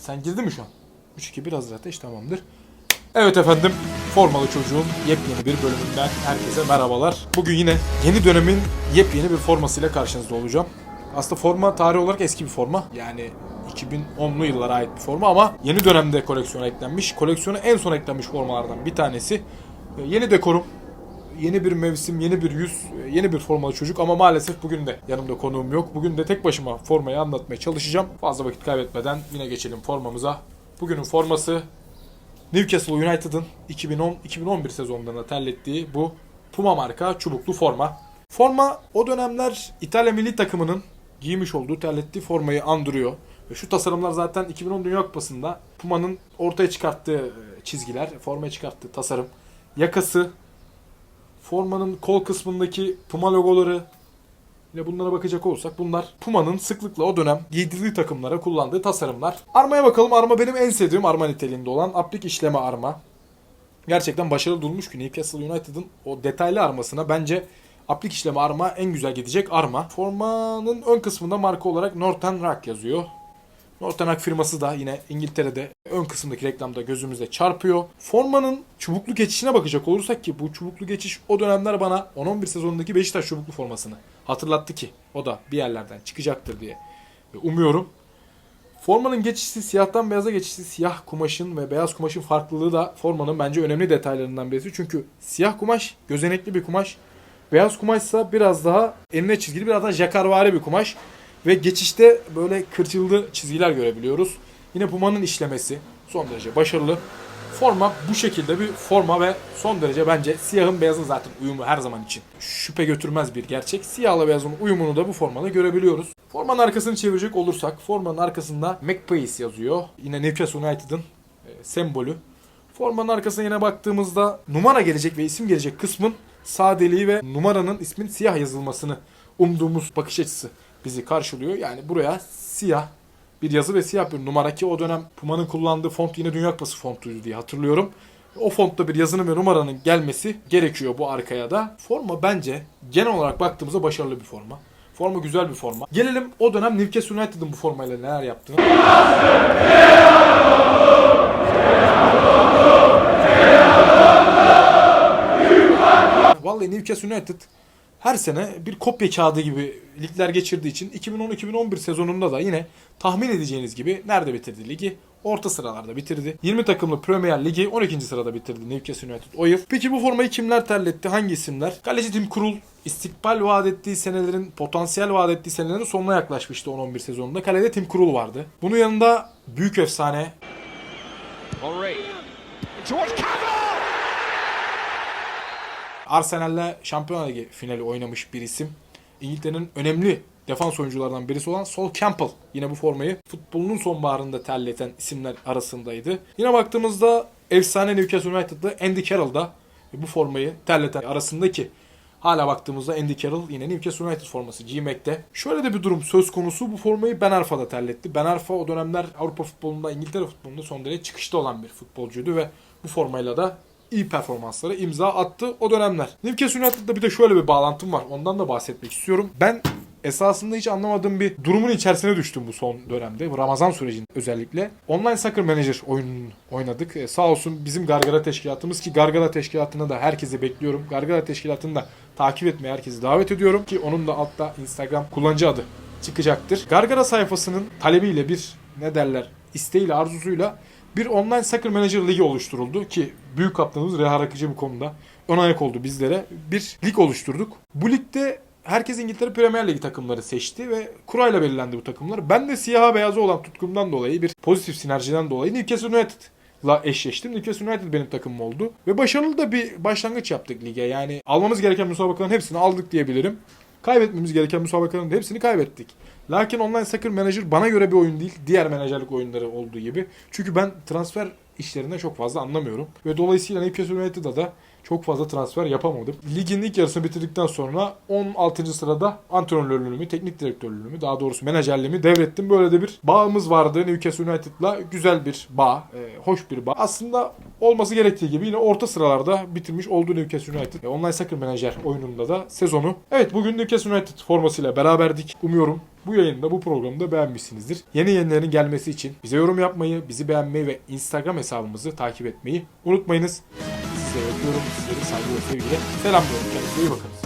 Sen girdin mi şu an? 3-2-1 hazır ateş tamamdır. Evet efendim, Formalı Çocuğun yepyeni bir bölümünden herkese merhabalar. Bugün yine yeni dönemin yepyeni bir formasıyla karşınızda olacağım. Aslında forma tarihi olarak eski bir forma. Yani 2010'lu yıllara ait bir forma ama yeni dönemde koleksiyona eklenmiş. Koleksiyona en son eklenmiş formalardan bir tanesi. Yeni dekorum, yeni bir mevsim, yeni bir yüz, yeni bir formalı çocuk ama maalesef bugün de yanımda konuğum yok. Bugün de tek başıma formayı anlatmaya çalışacağım. Fazla vakit kaybetmeden yine geçelim formamıza. Bugünün forması Newcastle United'ın 2010-2011 sezonlarında terlettiği bu Puma marka çubuklu forma. Forma o dönemler İtalya milli takımının giymiş olduğu terlettiği formayı andırıyor. Şu tasarımlar zaten 2010 Dünya Kupası'nda Puma'nın ortaya çıkarttığı çizgiler, formaya çıkarttığı tasarım. Yakası, formanın kol kısmındaki Puma logoları, Yine bunlara bakacak olursak bunlar Puma'nın sıklıkla o dönem giydirdiği takımlara kullandığı tasarımlar. Armaya bakalım. Arma benim en sevdiğim arma niteliğinde olan aplik işleme arma. Gerçekten başarılı durmuş ki Newcastle United'ın o detaylı armasına bence aplik işleme arma en güzel gidecek arma. Formanın ön kısmında marka olarak Northern Rock yazıyor. Rock firması da yine İngiltere'de ön kısımdaki reklamda gözümüze çarpıyor. Formanın çubuklu geçişine bakacak olursak ki bu çubuklu geçiş o dönemler bana 10-11 sezonundaki Beşiktaş çubuklu formasını hatırlattı ki o da bir yerlerden çıkacaktır diye umuyorum. Formanın geçişi siyahtan beyaza geçişi siyah kumaşın ve beyaz kumaşın farklılığı da formanın bence önemli detaylarından birisi. Çünkü siyah kumaş gözenekli bir kumaş. Beyaz kumaşsa biraz daha enine çizgili biraz daha jakarvari bir kumaş. Ve geçişte böyle kırçıldı çizgiler görebiliyoruz. Yine Puma'nın işlemesi son derece başarılı. Forma bu şekilde bir forma ve son derece bence siyahın beyazın zaten uyumu her zaman için şüphe götürmez bir gerçek. Siyahla beyazın uyumunu da bu formada görebiliyoruz. Formanın arkasını çevirecek olursak formanın arkasında McPace yazıyor. Yine Newcastle United'ın e, sembolü. Formanın arkasına yine baktığımızda numara gelecek ve isim gelecek kısmın sadeliği ve numaranın ismin siyah yazılmasını umduğumuz bakış açısı bizi karşılıyor. Yani buraya siyah bir yazı ve siyah bir numara ki o dönem Puma'nın kullandığı font yine Dünya Kupası fontuydu diye hatırlıyorum. O fontta bir yazının ve numaranın gelmesi gerekiyor bu arkaya da. Forma bence genel olarak baktığımızda başarılı bir forma. Forma güzel bir forma. Gelelim o dönem Newcastle United'ın bu formayla neler yaptığını. Vallahi Newcastle United her sene bir kopya kağıdı gibi ligler geçirdiği için 2010-2011 sezonunda da yine tahmin edeceğiniz gibi nerede bitirdi ligi? Orta sıralarda bitirdi. 20 takımlı Premier Ligi 12. sırada bitirdi Newcastle United o yıl. Peki bu formayı kimler terletti? Hangi isimler? Kaleci Tim Krul istikbal vaat ettiği senelerin, potansiyel vaat ettiği senelerin sonuna yaklaşmıştı 10-11 sezonunda. Kalede Tim Krul vardı. Bunun yanında büyük efsane. Towards Cavill! Arsenal'le Şampiyonlar Ligi finali oynamış bir isim. İngiltere'nin önemli defans oyuncularından birisi olan Sol Campbell. Yine bu formayı futbolunun sonbaharında terleten isimler arasındaydı. Yine baktığımızda efsane Newcastle United'da Andy Carroll da bu formayı terleten arasındaki Hala baktığımızda Andy Carroll yine Newcastle United forması giymekte. Şöyle de bir durum söz konusu. Bu formayı Ben Arfa da terletti. Ben Arfa o dönemler Avrupa futbolunda, İngiltere futbolunda son derece çıkışta olan bir futbolcuydu ve bu formayla da iyi performanslara imza attı o dönemler. Newcastle United'da bir de şöyle bir bağlantım var. Ondan da bahsetmek istiyorum. Ben esasında hiç anlamadığım bir durumun içerisine düştüm bu son dönemde. Bu Ramazan sürecinde özellikle. Online Soccer Manager oyununu oynadık. Ee, sağ olsun bizim Gargara Teşkilatımız ki Gargara Teşkilatı'na da herkesi bekliyorum. Gargara Teşkilatı'nı da takip etmeye herkesi davet ediyorum ki onun da altta Instagram kullanıcı adı çıkacaktır. Gargara sayfasının talebiyle bir ne derler isteğiyle arzusuyla bir online Soccer Manager ligi oluşturuldu ki büyük kaptanımız Reha Rakıcı bu konuda ön ayak oldu bizlere. Bir lig oluşturduk. Bu ligde herkes İngiltere Premier Ligi takımları seçti ve kurayla belirlendi bu takımlar. Ben de siyaha beyazı olan tutkumdan dolayı bir pozitif sinerjiden dolayı Newcastle United'la eşleştim. Newcastle United benim takımım oldu. Ve başarılı da bir başlangıç yaptık lige. Yani almamız gereken müsabakaların hepsini aldık diyebilirim. Kaybetmemiz gereken müsabakaların hepsini kaybettik. Lakin Online Soccer Manager bana göre bir oyun değil. Diğer menajerlik oyunları olduğu gibi. Çünkü ben transfer işlerinden çok fazla anlamıyorum. Ve dolayısıyla Newcastle United'a da çok fazla transfer yapamadım. Ligin ilk yarısını bitirdikten sonra 16. sırada antrenörlüğümü, teknik direktörlüğümü, daha doğrusu menajerliğimi devrettim. Böyle de bir bağımız vardı Newcastle United'la. Güzel bir bağ, e, hoş bir bağ. Aslında olması gerektiği gibi yine orta sıralarda bitirmiş oldu Newcastle United. E, Online Soccer Manager oyununda da sezonu. Evet bugün Newcastle United formasıyla beraberdik. Umuyorum bu yayında bu programda beğenmişsinizdir. Yeni yayınların gelmesi için bize yorum yapmayı, bizi beğenmeyi ve Instagram hesabımızı takip etmeyi unutmayınız. Size öpüyorum. Sizleri saygı ve sevgiyle selamlıyorum. Kendinize iyi bakın.